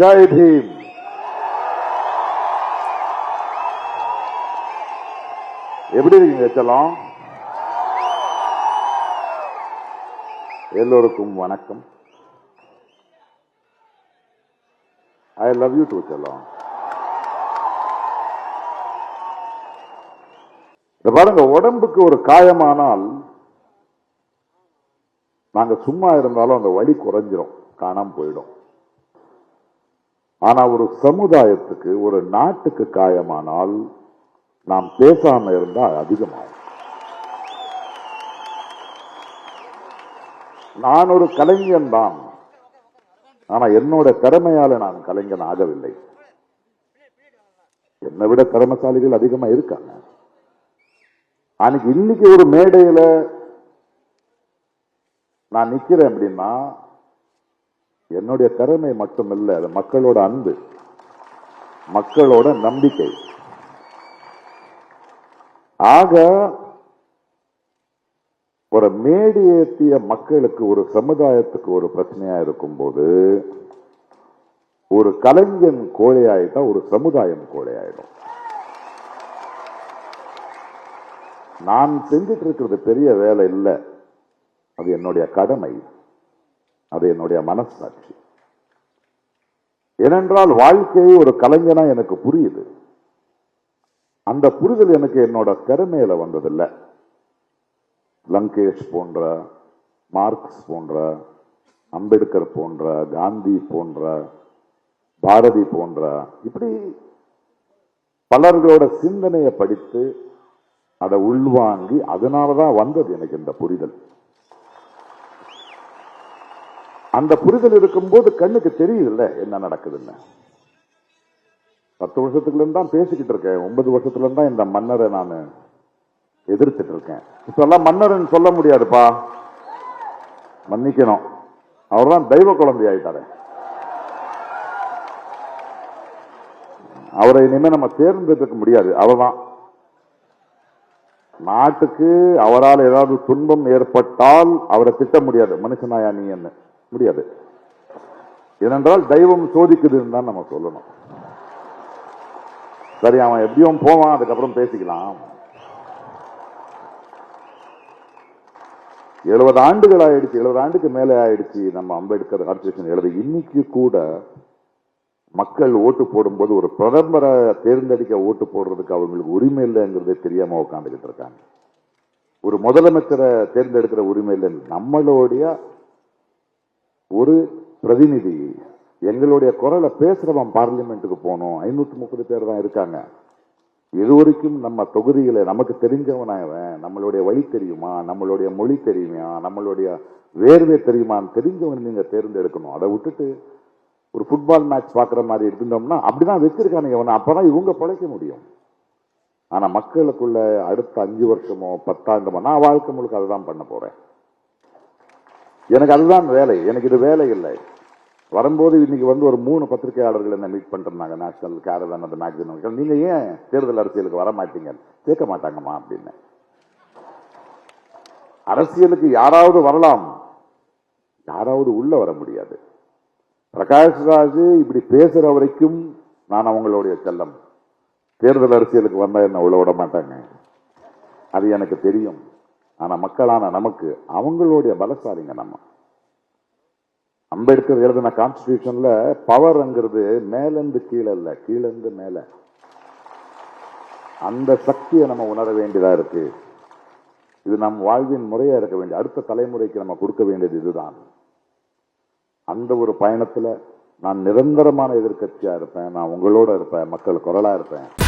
ஜெய் பீம் எப்படி இருக்கீங்க செல்லம்? எல்லோருக்கும் வணக்கம். ஐ லவ் யூ டு செல்லம். இந்த பாருங்க உடம்புக்கு ஒரு காயமானால் நாங்க சும்மா இருந்தாலும் அந்த வலி குறைஞ்சிரும் காணாம போயிடும். ஆனா ஒரு சமுதாயத்துக்கு ஒரு நாட்டுக்கு காயமானால் நாம் பேசாம இருந்தா அதிகமாகும். நான் ஒரு கலைஞன் தான். ஆனா என்னோட திறமையால நான் கலைஞன் ஆகவில்லை. என்னை விட திறமசாலிகள் அதிகமா இருக்காங்க. அன்னைக்கு இன்னைக்கு ஒரு மேடையில நான் நிக்கிறேன் அப்படின்னா என்னுடைய திறமை மட்டும் இல்லை அது மக்களோட அன்பு மக்களோட நம்பிக்கை. ஆக ஒரு மேடி ஏற்றிய மக்களுக்கு ஒரு சமுதாயத்துக்கு ஒரு பிரச்சனையா இருக்கும் போது ஒரு கலைஞன் கோழையாயிட்டா ஒரு சமுதாயம் கோழையாயிடும். நான் செஞ்சுட்டு இருக்கிறது பெரிய வேலை இல்லை. அது என்னுடைய கடமை. அது என்னுடைய மனசாட்சி. ஏனென்றால் வாழ்க்கையை ஒரு கலைஞனா எனக்கு புரியுது. அந்த புரிதல் எனக்கு என்னோட திறமையில வந்ததில்லை. லங்கேஷ் போன்ற மார்க்ஸ் போன்ற அம்பேத்கர் போன்ற காந்தி போன்ற பாரதி போன்ற இப்படி பலர்களோட சிந்தனையை படித்து அதை உள்வாங்கி அதனாலதான் வந்தது எனக்கு இந்த புரிதல். அந்த புரிதல் இருக்கும்போது கண்ணுக்கு தெரியுதுல்ல என்ன நடக்குதுன்னு. பத்து வருஷத்துக்குள்ள இருந்து தான் பேசிக்கிட்டு இருக்கேன். ஒன்பது வருஷத்துல இருந்து தான் இந்த மன்னரை நான் எதிர்த்துட்டு இருக்கேன். இப்பெல்லாம் மன்னர்னு சொல்ல முடியாதுப்பா. மன்னிக்கணும். அவர்தான் தெய்வ குழந்தை ஆயிட்டாரு. அவரை இனிமே நம்ம தேர்ந்தெடுக்க முடியாது. அவர்தான் நாட்டுக்கு அவரால் ஏதாவது துன்பம் ஏற்பட்டால் அவரை திட்ட முடியாது. மனுஷனாயா நீ என்ன? முடியாது. ஏனென்றால் தெய்வம் சோதிக்குதுன்னு தான் நம்ம சொல்லணும். சரி அவன் எப்படியும் போவான் அதுக்கப்புறம் பேசிக்கலாம். எழுபது ஆண்டுகள் ஆயிடுச்சு எழுபது ஆண்டுக்கு மேலே ஆயிடுச்சு நம்ம அம்பேத்கர் கான்ஸ்டியூஷன் எழுத. இன்னைக்கு கூட மக்கள் ஓட்டு போடும்போது ஒரு பிரதமரை தேர்ந்தெடுக்க ஓட்டு போடுறதுக்கு அவங்களுக்கு உரிமை இல்லைங்கிறதே தெரியாம உட்காந்துக்கிட்டு இருக்காங்க. ஒரு முதலமைச்சரை தேர்ந்தெடுக்கிற உரிமை இல்லை. நம்மளுடைய ஒரு பிரதிநிதி. எங்களுடைய குரலை பேசுறவன் பார்லிமெண்ட்டுக்கு போகணும். ஐநூற்றி முப்பது பேர் தான் இருக்காங்க. இது வரைக்கும் நம்ம தொகுதியில் நமக்கு தெரிஞ்சவனாவன் நம்மளுடைய வழி தெரியுமா? நம்மளுடைய மொழி தெரியுமா? நம்மளுடைய வேர்வை தெரியுமான்னு தெரிஞ்சவன் நீங்கள் தேர்ந்தெடுக்கணும். அதை விட்டுட்டு ஒரு ஃபுட்பால் மேட்ச் பார்க்குற மாதிரி இருந்தோம்னா அப்படிதான் வச்சிருக்கானுங்க அவனை அப்பதான் இவங்க பிழைக்க முடியும். ஆனால் மக்களுக்குள்ள அடுத்த அஞ்சு வருஷமோ பத்தாண்டுமோ நான் வாழ்க்கை முழுக்க அதுதான் பண்ண போகிறேன் எனக்கு அதுதான் வேலை. எனக்கு இது வேலை இல்லை. வரும்போது இன்னைக்கு வந்து ஒரு மூணு பத்திரிகையாளர்கள் என்ன மீட் பண்ணிருந்தாங்க நேஷனல் கேரளன் அந்த மேக்சிமம் நீங்க ஏன் தேர்தல் அரசியலுக்கு வர மாட்டீங்க? கேட்க மாட்டாங்கம்மா அப்படின்னு. அரசியலுக்கு யாராவது வரலாம். யாராவது உள்ள வர முடியாது. பிரகாஷ் ராஜ் இப்படி பேசுற வரைக்கும் நான் அவங்களுடைய செல்லம். தேர்தல் அரசியலுக்கு வந்தா என்ன உள்ள விட மாட்டாங்க? அது எனக்கு தெரியும். ஆனா மக்களான நமக்கு அவங்களுடைய பலசாலிங்க நம்ம. அம்பேத்கர் எழுதின கான்ஸ்டிடியூஷன்ல பவர்ங்கிறது மேலிருந்து கீழே இல்லை கீழிருந்து மேல. அந்த சக்தியை நம்ம உணர வேண்டியதா இருக்கு. இது நம் வாழ்வின் முறையா இருக்க வேண்டிய அடுத்த தலைமுறைக்கு நம்ம கொடுக்க வேண்டியது இதுதான். அந்த ஒரு பயணத்துல நான் நிரந்தரமான எதிர்க்கட்சியா இருப்பேன் நான் உங்களோட இருப்பேன் மக்கள் குரலா இருப்பேன்.